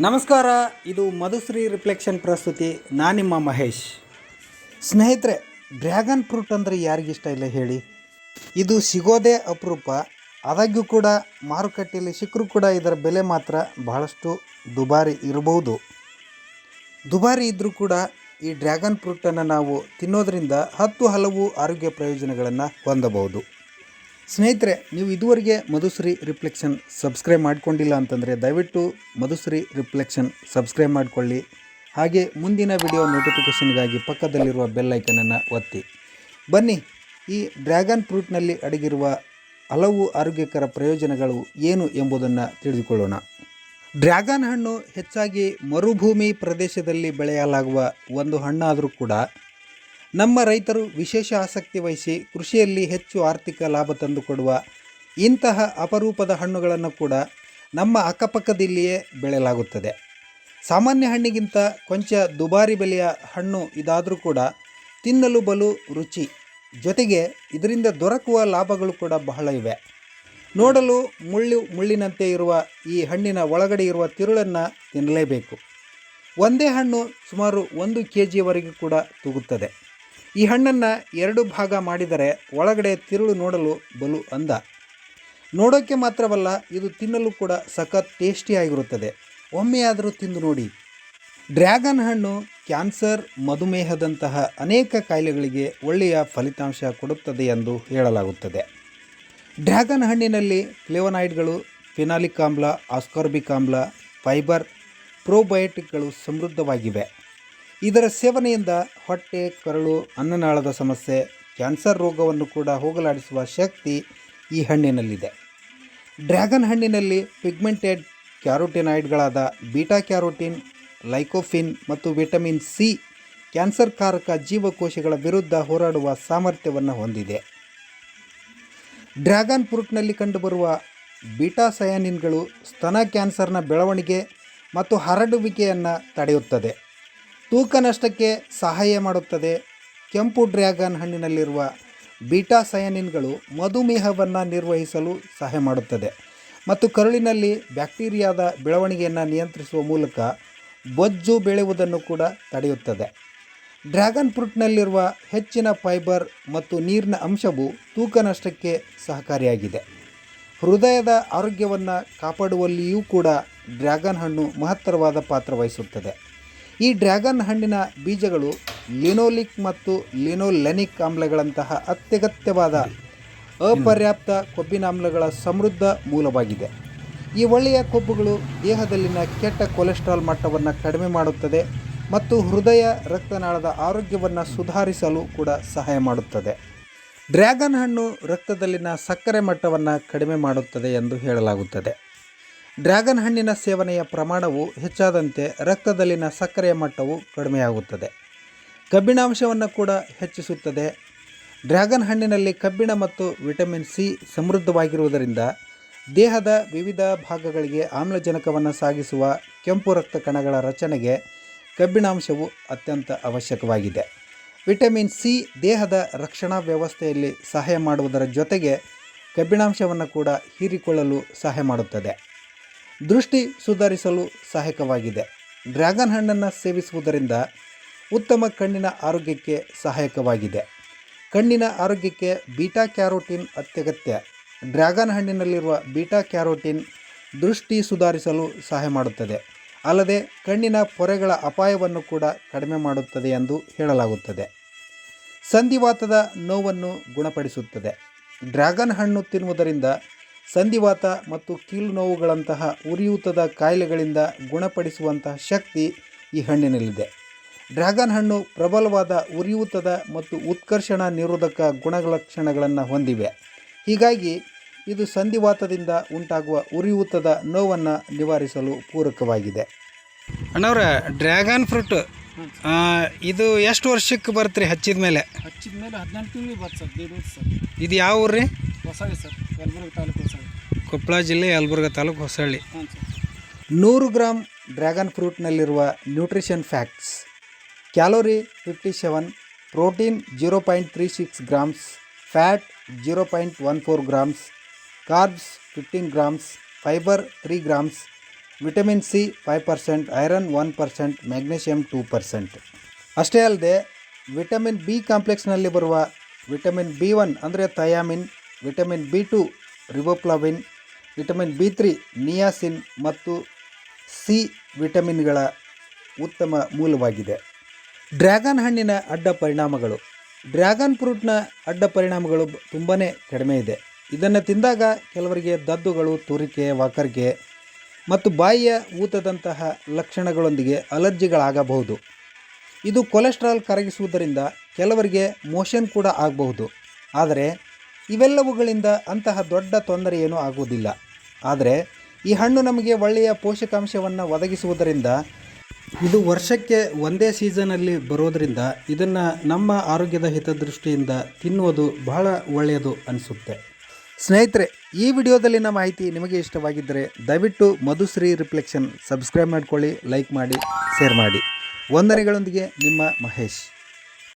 ನಮಸ್ಕಾರ, ಇದು ಮಧುಶ್ರೀ ರಿಫ್ಲೆಕ್ಷನ್ ಪ್ರಸ್ತುತಿ. ನಾನಿಮ್ಮ ಮಹೇಶ್. ಸ್ನೇಹಿತರೆ, ಡ್ರ್ಯಾಗನ್ ಫ್ರೂಟ್ ಅಂದರೆ ಯಾರಿಗಿಷ್ಟ ಇಲ್ಲ ಹೇಳಿ? ಇದು ಸಿಗೋದೇ ಅಪರೂಪ. ಆದಾಗ್ಯೂ ಕೂಡ ಮಾರುಕಟ್ಟೆಯಲ್ಲಿ ಸಿಕ್ಕರೂ ಕೂಡ ಇದರ ಬೆಲೆ ಮಾತ್ರ ಬಹಳಷ್ಟು ದುಬಾರಿ ಇರಬಹುದು. ದುಬಾರಿ ಇದ್ದರೂ ಕೂಡ ಈ ಡ್ರ್ಯಾಗನ್ ಫ್ರೂಟನ್ನು ನಾವು ತಿನ್ನೋದರಿಂದ ಹತ್ತು ಹಲವು ಆರೋಗ್ಯ ಪ್ರಯೋಜನಗಳನ್ನು ಹೊಂದಬಹುದು. ಸ್ನೇಹಿತರೆ, ನೀವು ಇದುವರೆಗೆ ಮಧುಶ್ರೀ ರಿಫ್ಲೆಕ್ಷನ್ ಸಬ್ಸ್ಕ್ರೈಬ್ ಮಾಡ್ಕೊಂಡಿಲ್ಲ ಅಂತಂದರೆ ದಯವಿಟ್ಟು ಮಧುಶ್ರೀ ರಿಫ್ಲೆಕ್ಷನ್ ಸಬ್ಸ್ಕ್ರೈಬ್ ಮಾಡಿಕೊಳ್ಳಿ. ಹಾಗೆ ಮುಂದಿನ ವಿಡಿಯೋ ನೋಟಿಫಿಕೇಷನ್ಗಾಗಿ ಪಕ್ಕದಲ್ಲಿರುವ ಬೆಲ್ಲೈಕನನ್ನು ಒತ್ತಿ. ಬನ್ನಿ, ಈ ಡ್ರ್ಯಾಗನ್ ಫ್ರೂಟ್ನಲ್ಲಿ ಅಡಗಿರುವ ಹಲವು ಆರೋಗ್ಯಕರ ಪ್ರಯೋಜನಗಳು ಏನು ಎಂಬುದನ್ನು ತಿಳಿದುಕೊಳ್ಳೋಣ. ಡ್ರ್ಯಾಗನ್ ಹಣ್ಣು ಹೆಚ್ಚಾಗಿ ಮರುಭೂಮಿ ಪ್ರದೇಶದಲ್ಲಿ ಬೆಳೆಯಲಾಗುವ ಒಂದು ಹಣ್ಣಾದರೂ ಕೂಡ ನಮ್ಮ ರೈತರು ವಿಶೇಷ ಆಸಕ್ತಿ ವಹಿಸಿ ಕೃಷಿಯಲ್ಲಿ ಹೆಚ್ಚು ಆರ್ಥಿಕ ಲಾಭ ತಂದುಕೊಡುವ ಇಂತಹ ಅಪರೂಪದ ಹಣ್ಣುಗಳನ್ನು ಕೂಡ ನಮ್ಮ ಅಕ್ಕಪಕ್ಕದಲ್ಲಿಯೇ ಬೆಳೆಯಲಾಗುತ್ತದೆ. ಸಾಮಾನ್ಯ ಹಣ್ಣಿಗಿಂತ ಕೊಂಚ ದುಬಾರಿ ಬೆಲೆಯ ಹಣ್ಣು ಇದಾದರೂ ಕೂಡ ತಿನ್ನಲು ಬಲು ರುಚಿ, ಜೊತೆಗೆ ಇದರಿಂದ ದೊರಕುವ ಲಾಭಗಳು ಕೂಡ ಬಹಳ ಇವೆ. ನೋಡಲು ಮುಳ್ಳು ಮುಳ್ಳಿನಂತೆ ಇರುವ ಈ ಹಣ್ಣಿನ ಒಳಗಡೆ ಇರುವ ತಿರುಳನ್ನು ತಿನ್ನಲೇಬೇಕು. ಒಂದೇ ಹಣ್ಣು ಸುಮಾರು ಒಂದು ಕೆ ಜಿಯವರೆಗೂ ಕೂಡ ತೂಗುತ್ತದೆ. ಈ ಹಣ್ಣನ್ನು ಎರಡು ಭಾಗ ಮಾಡಿದರೆ ಒಳಗಡೆ ತಿರುಳು ನೋಡಲು ಬಲು ಅಂದ. ನೋಡೋಕ್ಕೆ ಮಾತ್ರವಲ್ಲ, ಇದು ತಿನ್ನಲು ಕೂಡ ಸಖತ್ ಟೇಸ್ಟಿಯಾಗಿರುತ್ತದೆ ಒಮ್ಮೆಯಾದರೂ ತಿಂದು ನೋಡಿ. ಡ್ರ್ಯಾಗನ್ ಹಣ್ಣು ಕ್ಯಾನ್ಸರ್, ಮಧುಮೇಹದಂತಹ ಅನೇಕ ಕಾಯಿಲೆಗಳಿಗೆ ಒಳ್ಳೆಯ ಫಲಿತಾಂಶ ಕೊಡುತ್ತದೆ ಎಂದು ಹೇಳಲಾಗುತ್ತದೆ. ಡ್ರ್ಯಾಗನ್ ಹಣ್ಣಿನಲ್ಲಿ ಫ್ಲೇವನಾಯ್ಡ್ಗಳು ಫಿನಾಲಿಕ್ ಆಮ್ಲ, ಆಸ್ಕಾರ್ಬಿಕ್ ಆಮ್ಲ, ಫೈಬರ್, ಪ್ರೋಬಯೋಟಿಕ್ಗಳು ಸಮೃದ್ಧವಾಗಿವೆ. ಇದರ ಸೇವನೆಯಿಂದ ಹೊಟ್ಟೆ, ಕರಳು, ಅನ್ನನಾಳದ ಸಮಸ್ಯೆ, ಕ್ಯಾನ್ಸರ್ ರೋಗವನ್ನು ಕೂಡ ಹೋಗಲಾಡಿಸುವ ಶಕ್ತಿ ಈ ಹಣ್ಣಿನಲ್ಲಿದೆ. ಡ್ರ್ಯಾಗನ್ ಹಣ್ಣಿನಲ್ಲಿ ಪಿಗ್ಮೆಂಟೆಡ್ ಕ್ಯಾರೋಟಿನಾಯ್ಡ್ಗಳಾದ ಬೀಟಾ ಕ್ಯಾರೋಟಿನ್ ಲೈಕೋಫಿನ್ ಮತ್ತು ವಿಟಮಿನ್ ಸಿ ಕ್ಯಾನ್ಸರ್ ಕಾರಕ ಜೀವಕೋಶಗಳ ವಿರುದ್ಧ ಹೋರಾಡುವ ಸಾಮರ್ಥ್ಯವನ್ನು ಹೊಂದಿದೆ. ಡ್ರ್ಯಾಗನ್ ಫ್ರೂಟ್ನಲ್ಲಿ ಕಂಡುಬರುವ ಬೀಟಾ ಸಯಾನಿನ್ಗಳು ಸ್ತನ ಕ್ಯಾನ್ಸರ್ನ ಬೆಳವಣಿಗೆ ಮತ್ತು ಹರಡುವಿಕೆಯನ್ನು ತಡೆಯುತ್ತದೆ. ತೂಕ ನಷ್ಟಕ್ಕೆ ಸಹಾಯ ಮಾಡುತ್ತದೆ. ಕೆಂಪು ಡ್ರ್ಯಾಗನ್ ಹಣ್ಣಿನಲ್ಲಿರುವ ಬೀಟಾ ಸಯನಿನ್ಗಳು ಮಧುಮೇಹವನ್ನು ನಿರ್ವಹಿಸಲು ಸಹಾಯ ಮಾಡುತ್ತದೆ. ಮತ್ತು ಕರುಳಿನಲ್ಲಿ ಬ್ಯಾಕ್ಟೀರಿಯಾದ ಬೆಳವಣಿಗೆಯನ್ನು ನಿಯಂತ್ರಿಸುವ ಮೂಲಕ ಬೊಜ್ಜು ಬೆಳೆಯುವುದನ್ನು ಕೂಡ ತಡೆಯುತ್ತದೆ. ಡ್ರ್ಯಾಗನ್ ಫ್ರೂಟ್ನಲ್ಲಿರುವ ಹೆಚ್ಚಿನ ಫೈಬರ್ ಮತ್ತು ನೀರಿನ ಅಂಶವು ತೂಕ ನಷ್ಟಕ್ಕೆ ಸಹಕಾರಿಯಾಗಿದೆ. ಹೃದಯದ ಆರೋಗ್ಯವನ್ನು ಕಾಪಾಡುವಲ್ಲಿಯೂ ಕೂಡ ಡ್ರ್ಯಾಗನ್ ಹಣ್ಣು ಮಹತ್ತರವಾದ ಪಾತ್ರ ವಹಿಸುತ್ತದೆ. ಈ ಡ್ರ್ಯಾಗನ್ ಹಣ್ಣಿನ ಬೀಜಗಳು ಲಿನೋಲಿಕ್ ಮತ್ತು ಲಿನೋಲೆನಿಕ್ ಆಮ್ಲಗಳಂತಹ ಅತ್ಯಗತ್ಯವಾದ ಅಪರ್ಯಾಪ್ತ ಕೊಬ್ಬಿನಾಮ್ಲಗಳ ಸಮೃದ್ಧ ಮೂಲವಾಗಿದೆ. ಈ ಒಳ್ಳೆಯ ಕೊಬ್ಬುಗಳು ದೇಹದಲ್ಲಿನ ಕೆಟ್ಟ ಕೊಲೆಸ್ಟ್ರಾಲ್ ಮಟ್ಟವನ್ನು ಕಡಿಮೆ ಮಾಡುತ್ತದೆ ಮತ್ತು ಹೃದಯ ರಕ್ತನಾಳದ ಆರೋಗ್ಯವನ್ನು ಸುಧಾರಿಸಲು ಕೂಡ ಸಹಾಯ ಮಾಡುತ್ತದೆ. ಡ್ರ್ಯಾಗನ್ ಹಣ್ಣು ರಕ್ತದಲ್ಲಿನ ಸಕ್ಕರೆ ಮಟ್ಟವನ್ನು ಕಡಿಮೆ ಮಾಡುತ್ತದೆ ಎಂದು ಹೇಳಲಾಗುತ್ತದೆ. ಡ್ರ್ಯಾಗನ್ ಹಣ್ಣಿನ ಸೇವನೆಯ ಪ್ರಮಾಣವು ಹೆಚ್ಚಾದಂತೆ ರಕ್ತದಲ್ಲಿನ ಸಕ್ಕರೆಯ ಮಟ್ಟವು ಕಡಿಮೆಯಾಗುತ್ತದೆ. ಕಬ್ಬಿಣಾಂಶವನ್ನು ಕೂಡ ಹೆಚ್ಚಿಸುತ್ತದೆ. ಡ್ರ್ಯಾಗನ್ ಹಣ್ಣಿನಲ್ಲಿ ಕಬ್ಬಿಣ ಮತ್ತು ವಿಟಮಿನ್ ಸಿ ಸಮೃದ್ಧವಾಗಿರುವುದರಿಂದ ದೇಹದ ವಿವಿಧ ಭಾಗಗಳಿಗೆ ಆಮ್ಲಜನಕವನ್ನು ಸಾಗಿಸುವ ಕೆಂಪು ರಕ್ತ ಕಣಗಳ ರಚನೆಗೆ ಕಬ್ಬಿಣಾಂಶವು ಅತ್ಯಂತ ಅವಶ್ಯಕವಾಗಿದೆ. ವಿಟಮಿನ್ ಸಿ ದೇಹದ ರಕ್ಷಣಾ ವ್ಯವಸ್ಥೆಯಲ್ಲಿ ಸಹಾಯ ಮಾಡುವುದರ ಜೊತೆಗೆ ಕಬ್ಬಿಣಾಂಶವನ್ನು ಕೂಡ ಹೀರಿಕೊಳ್ಳಲು ಸಹಾಯ ಮಾಡುತ್ತದೆ. ದೃಷ್ಟಿ ಸುಧಾರಿಸಲು ಸಹಾಯಕವಾಗಿದೆ. ಡ್ರ್ಯಾಗನ್ ಹಣ್ಣನ್ನು ಸೇವಿಸುವುದರಿಂದ ಉತ್ತಮ ಕಣ್ಣಿನ ಆರೋಗ್ಯಕ್ಕೆ ಸಹಾಯಕವಾಗಿದೆ. ಕಣ್ಣಿನ ಆರೋಗ್ಯಕ್ಕೆ ಬೀಟಾ ಕ್ಯಾರೋಟಿನ್ ಅತ್ಯಗತ್ಯ. ಡ್ರ್ಯಾಗನ್ ಹಣ್ಣಿನಲ್ಲಿರುವ ಬೀಟಾ ಕ್ಯಾರೋಟಿನ್ ದೃಷ್ಟಿ ಸುಧಾರಿಸಲು ಸಹಾಯ ಮಾಡುತ್ತದೆ. ಅಲ್ಲದೆ ಕಣ್ಣಿನ ಪೊರೆಗಳ ಅಪಾಯವನ್ನು ಕೂಡ ಕಡಿಮೆ ಮಾಡುತ್ತದೆ ಎಂದು ಹೇಳಲಾಗುತ್ತದೆ. ಸಂಧಿವಾತದ ನೋವನ್ನು ಗುಣಪಡಿಸುತ್ತದೆ. ಡ್ರ್ಯಾಗನ್ ಹಣ್ಣು ತಿನ್ನುವುದರಿಂದ ಸಂಧಿವಾತ ಮತ್ತು ಕೀಲು ನೋವುಗಳಂತಹ ಉರಿಯೂತದ ಕಾಯಿಲೆಗಳಿಂದ ಗುಣಪಡಿಸುವಂತಹ ಶಕ್ತಿ ಈ ಹಣ್ಣಿನಲ್ಲಿದೆ. ಡ್ರ್ಯಾಗನ್ ಹಣ್ಣು ಪ್ರಬಲವಾದ ಉರಿಯೂತದ ಮತ್ತು ಉತ್ಕರ್ಷಣ ನಿರೋಧಕ ಗುಣಲಕ್ಷಣಗಳನ್ನು ಹೊಂದಿವೆ. ಹೀಗಾಗಿ ಇದು ಸಂಧಿವಾತದಿಂದ ಉಂಟಾಗುವ ಉರಿಯೂತದ ನೋವನ್ನು ನಿವಾರಿಸಲು ಪೂರಕವಾಗಿದೆ. ಅಣ್ಣವ್ರ ಡ್ರ್ಯಾಗನ್ ಫ್ರೂಟ್ ಇದು ಎಷ್ಟು ವರ್ಷಕ್ಕೆ ಬರುತ್ತೆ ಹಚ್ಚಿದ ಮೇಲೆ ಹಚ್ಚಿದ ಮೇಲೆ ಹದಿನೆಂಟು ತಿಂಗಳು ಬರ್ತದೆ ಇದು ಯಾವ ಊರು ರೀ? ಸರ್ ಯಲಬುರ್ಗಿ ತಾಲೂಕು ಹೊಸಗೆ ಕೊಪ್ಪಳ ಜಿಲ್ಲೆ ಯಲಬುರ್ಗ ತಾಲೂಕು ಹೊಸಳ್ಳಿ. ಸರ್. ನೂರು gram dragon ಫ್ರೂಟ್ನಲ್ಲಿರುವ nutrition facts. Calorie fifty seven protein zero point three six grams fat zero point one four grams carbs fifteen grams fibre three grams vitamin C five percent iron one percent magnesium two percent. ಅಷ್ಟೇ ಅಲ್ಲದೆ vitamin B ಕಾಂಪ್ಲೆಕ್ಸ್ನಲ್ಲಿ ಬರುವ vitamin B one ಅಂದರೆ thiamine vitamin B two, riboflavin, vitamin B three niacin ಮತ್ತು C ವಿಟಮಿನ್ಗಳ ಉತ್ತಮ ಮೂಲವಾಗಿದೆ. Dragon ಹಣ್ಣಿನ ಅಡ್ಡ ಪರಿಣಾಮಗಳು. ಡ್ರ್ಯಾಗನ್ ಫ್ರೂಟ್ನ ಅಡ್ಡ ಪರಿಣಾಮಗಳು ತುಂಬಾ ಕಡಿಮೆ ಇದೆ. ಇದನ್ನು ತಿಂದಾಗ ಕೆಲವರಿಗೆ ದದ್ದುಗಳು, ತುರಿಕೆ ವಾಕರಿಕೆ ಮತ್ತು ಬಾಯಿಯ ಊತದಂತಹ ಲಕ್ಷಣಗಳೊಂದಿಗೆ ಅಲರ್ಜಿಗಳಾಗಬಹುದು. ಇದು ಕೊಲೆಸ್ಟ್ರಾಲ್ ಕರಗಿಸುವುದರಿಂದ ಕೆಲವರಿಗೆ ಮೋಷನ್ ಕೂಡ ಆಗಬಹುದು. ಆದರೆ ಇವೆಲ್ಲವುಗಳಿಂದ ಅಂತಹ ದೊಡ್ಡ ತೊಂದರೆ ಏನೂ ಆಗುವುದಿಲ್ಲ. ಆದರೆ, ಈ ಹಣ್ಣು ನಮಗೆ ಒಳ್ಳೆಯ ಪೋಷಕಾಂಶವನ್ನು ಒದಗಿಸುವುದರಿಂದ, ಇದು ವರ್ಷಕ್ಕೆ ಒಂದೇ ಸೀಸನಲ್ಲಿ ಬರೋದರಿಂದ ಇದನ್ನು ನಮ್ಮ ಆರೋಗ್ಯದ ಹಿತದೃಷ್ಟಿಯಿಂದ ತಿನ್ನುವುದು ಬಹಳ ಒಳ್ಳೆಯದು ಅನಿಸುತ್ತೆ. ಸ್ನೇಹಿತರೆ, ಈ ವಿಡಿಯೋದಲ್ಲಿನ ಮಾಹಿತಿ ನಿಮಗೆ ಇಷ್ಟವಾಗಿದ್ದರೆ ದಯವಿಟ್ಟು ಮಧುಶ್ರೀ ರಿಫ್ಲೆಕ್ಷನ್ ಸಬ್ಸ್ಕ್ರೈಬ್ ಮಾಡ್ಕೊಳ್ಳಿ, ಲೈಕ್ ಮಾಡಿ, ಶೇರ್ ಮಾಡಿ. ವಂದನೆಗಳೊಂದಿಗೆ ನಿಮ್ಮ ಮಹೇಶ್.